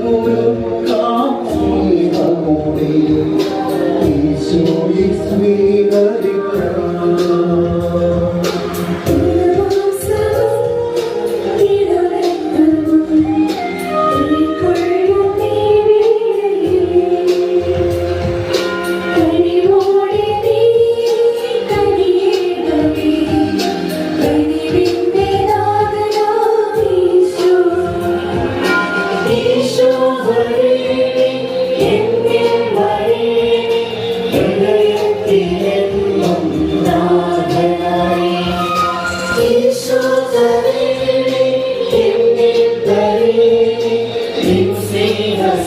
ഹൃദയമുഴുക്കാം നമ്മുടെ ഈശോയിൽ സ്വീകരി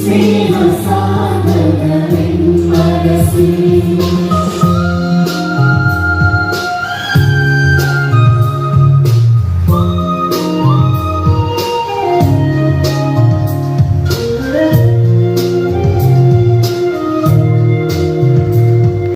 സ്നേഹസാഗരമെൻ മനസ്സിൽ